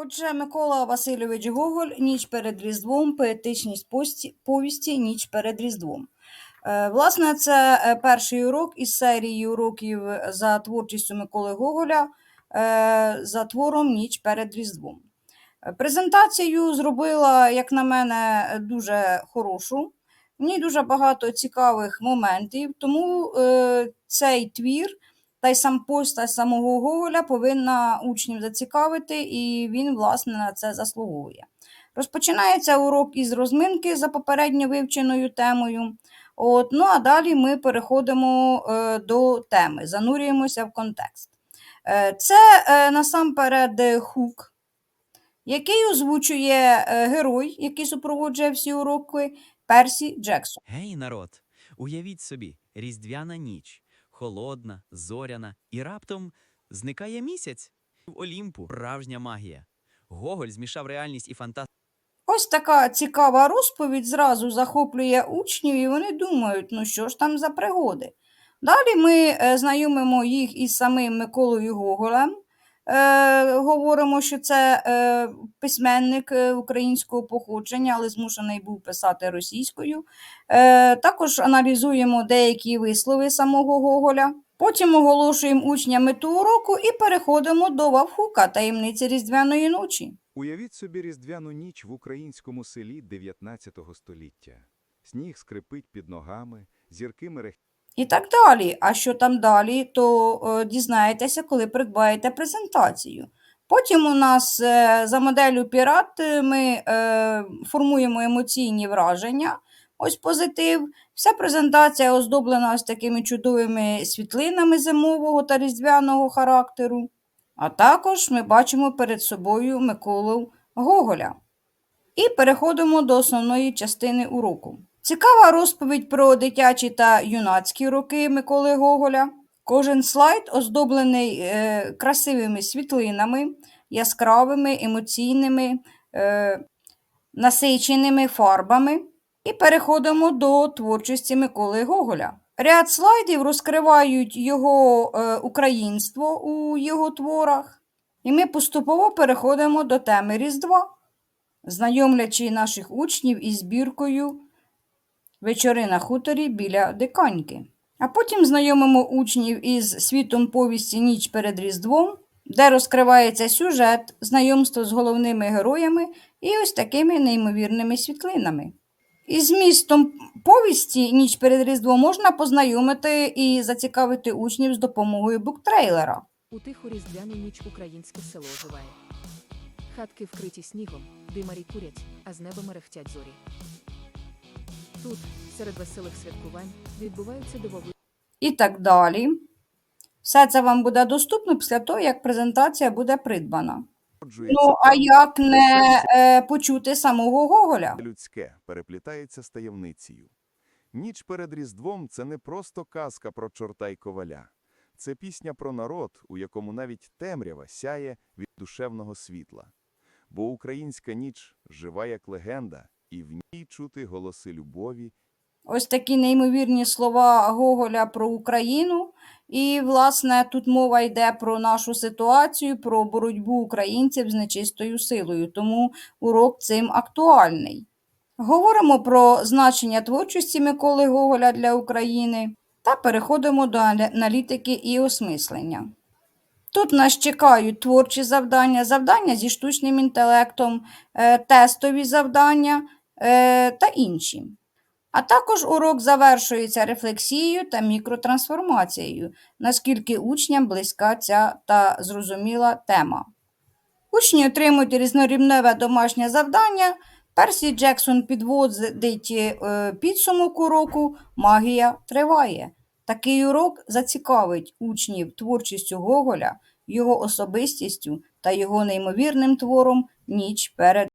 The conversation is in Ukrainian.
Отже, Микола Васильович Гоголь Ніч перед Різдвом, поетичність повісті Ніч перед Різдвом. Е, Власне, це е, перший урок із серії уроків за творчістю Миколи Гоголя е, за твором Ніч перед Різдвом. Презентацію зробила, як на мене, дуже хорошу. В ній дуже багато цікавих моментів, тому цей твір та й сам постать самого Гоголя повинна учнів зацікавити, і він, власне, на це заслуговує. Розпочинається урок із розминки за попередньо вивченою темою. От, ну а далі ми переходимо е, до теми, занурюємося в контекст. Е, це е, насамперед хук, який озвучує е, герой, який супроводжує всі уроки Персі Джексон. Гей, народ! Уявіть собі, різдвяна ніч, холодна, зоряна, і раптом зникає місяць. В Олімпу справжня магія. Гоголь змішав реальність і фантастику. Ось така цікава розповідь зразу захоплює учнів, і вони думають, ну що ж там за пригоди. Далі ми е, знайомимо їх із самим Миколою Гоголем. Е, говоримо, що це е, письменник е, українського походження, але змушений був писати російською. Е, також аналізуємо деякі вислови самого Гоголя. Потім оголошуємо учням мету уроку і переходимо до Вавхука таємниці Різдвяної ночі. Уявіть собі різдвяну ніч в українському селі 19 століття. Сніг скрипить під ногами, зірки мерехтять. І так далі. А що там далі, то е, дізнаєтеся, коли придбаєте презентацію. Потім у нас е, за моделлю Пірат е, ми формуємо емоційні враження. Ось позитив. Вся презентація оздоблена ось такими чудовими світлинами зимового та різдвяного характеру. А також ми бачимо перед собою Миколу Гоголя. І переходимо до основної частини уроку. Цікава розповідь про дитячі та юнацькі роки Миколи Гоголя. Кожен слайд оздоблений е, красивими світлинами, яскравими, емоційними, е, насиченими фарбами. І переходимо до творчості Миколи Гоголя. Ряд слайдів розкривають його е, українство у його творах. І ми поступово переходимо до теми Різдва знайомлячи наших учнів із збіркою Вечори на хуторі біля диканьки. А потім знайомимо учнів із світом повісті Ніч перед Різдвом, де розкривається сюжет, знайомство з головними героями і ось такими неймовірними світлинами. Із змістом повісті Ніч перед Різдвом можна познайомити і зацікавити учнів з допомогою буктрейлера. У тиху різдвяну ніч українське село оживає. Хатки вкриті снігом, димарі курять, а з неба мерехтять зорі. Тут, серед веселих святкувань, відбуваються дивовижні і так далі. Все це вам буде доступно після того, як презентація буде придбана. Ну, а як не е, почути самого Гоголя? людське переплітається з таємницею. Ніч перед Різдвом це не просто казка про чорта й коваля. Це пісня про народ, у якому навіть темрява сяє від душевного світла. Бо українська ніч жива як легенда, і в ній чути голоси любові Ось такі неймовірні слова Гоголя про Україну. І, власне, тут мова йде про нашу ситуацію, про боротьбу українців з нечистою силою, тому урок цим актуальний. Говоримо про значення творчості Миколи Гоголя для України та переходимо до аналітики і осмислення. Тут нас чекають творчі завдання, завдання зі штучним інтелектом, е, тестові завдання та інші. А також урок завершується рефлексією та мікротрансформацією, наскільки учням близька ця та зрозуміла тема. Учні отримують різнорівневе домашнє завдання. Персі Джексон підводить е, підсумок уроку Магія триває. Такий урок зацікавить учнів творчістю Гоголя, його особистістю та його неймовірним твором Ніч перед